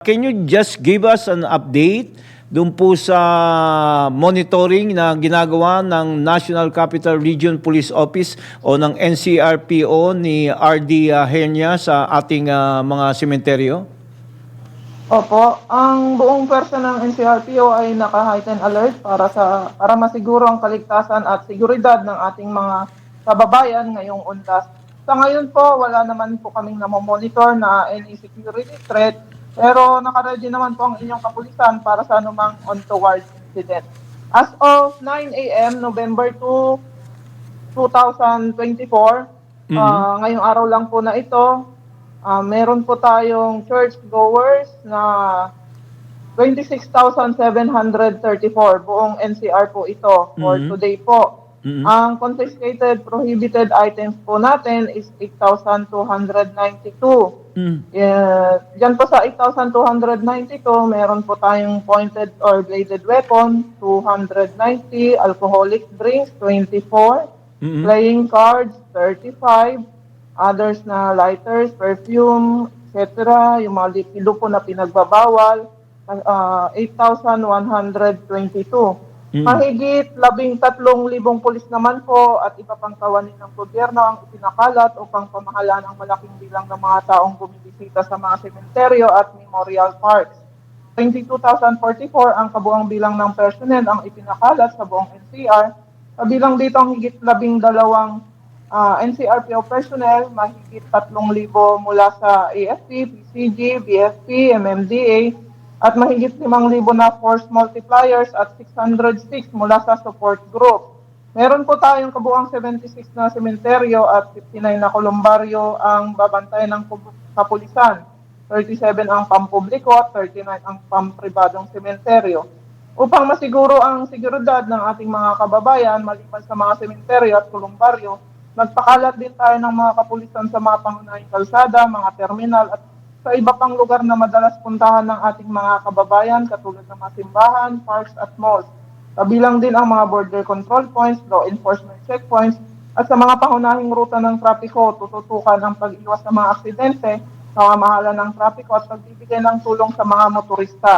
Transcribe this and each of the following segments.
Can you just give us an update doon po sa monitoring na ginagawa ng National Capital Region Police Office o ng NCRPO ni RD Hernia sa ating ah, mga sementeryo? Opo, ang buong pwersa ng NCRPO ay naka-heightened alert para sa para masiguro ang kaligtasan at seguridad ng ating mga kababayan ngayong undas. Sa ngayon po, wala naman po kaming namomonitor na any security threat, pero nakaready naman po ang inyong kapulisan para sa anumang untoward incident. As of 9 a.m. November 2, 2024, ah, ngayong araw lang po na ito, Ah, meron po tayong church goers na 26,734 buong NCR po ito for Mhm. today po. Mhm. Ang confiscated prohibited items po natin is 8,292. Mm. Yeah, diyan po sa 8,292, meron po tayong pointed or bladed weapon, 290, alcoholic drinks, 24, Mhm. playing cards, 35, others na lighters, perfume, etc., yung mga likido po na pinagbabawal, ah, 8,122. Mm. Mahigit labing tatlong libong pulis naman po at iba pang kawanin ng gobyerno ang ipinakalat upang pamahalaan ang malaking bilang ng mga taong bumibisita sa mga sementeryo at memorial parks. 22,044 ang kabuang bilang ng personnel ang ipinakalat sa buong NCR. Kabilang dito ang higit labing dalawang ah, NCRPO personnel, mahigit 3,000 mula sa AFP, PCG, BFP, MMDA, at mahigit 5,000 na force multipliers at 606 mula sa support group. Meron po tayong kabuang 76 na sementeryo at 59 na kolumbaryo ang babantayan ng kapulisan. 37 ang pampubliko at 39 ang pampribadong sementeryo. Upang masiguro ang seguridad ng ating mga kababayan maliban sa mga sementeryo at kolumbaryo, nagpakalat din tayo ng mga kapulisan sa mga pangunahing kalsada, mga terminal at sa iba pang lugar na madalas puntahan ng ating mga kababayan katulad ng mga simbahan, parks at malls. Kabilang din ang mga border control points, law enforcement checkpoints, at sa mga pangunahing ruta ng trapiko, tututukan ang pag-iwas sa mga aksidente, pamamahala ng trapiko at pagbibigay ng tulong sa mga motorista.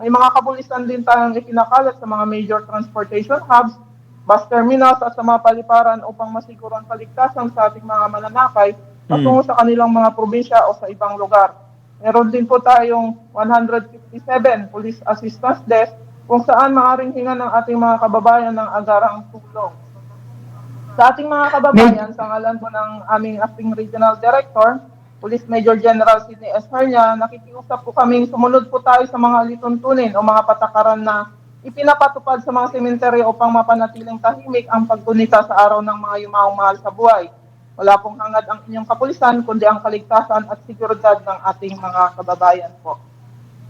May mga kapulisan din tayong ikinakalat sa mga major transportation hubs, bus terminals at sa mga paliparan upang masiguro ang kaligtasan sa ating mga mananakay patungo sa kanilang mga probinsya o sa ibang lugar. Meron din po tayong 157 police assistance desk kung saan maaaring hinga ng ating mga kababayan ng agarang tulong. Sa ating mga kababayan, sa ngalan po ng aming acting regional director, Police Major General Sidney S. Hernia, nakikiusap po kaming sumunod po tayo sa mga lituntunin o mga patakaran na ipinapatupad sa mga sementeryo upang mapanatiling tahimik ang paggunita sa araw ng mga yumaong mahal sa buhay. Wala pong hangad ang inyong kapulisan, kundi ang kaligtasan at seguridad ng ating mga kababayan po.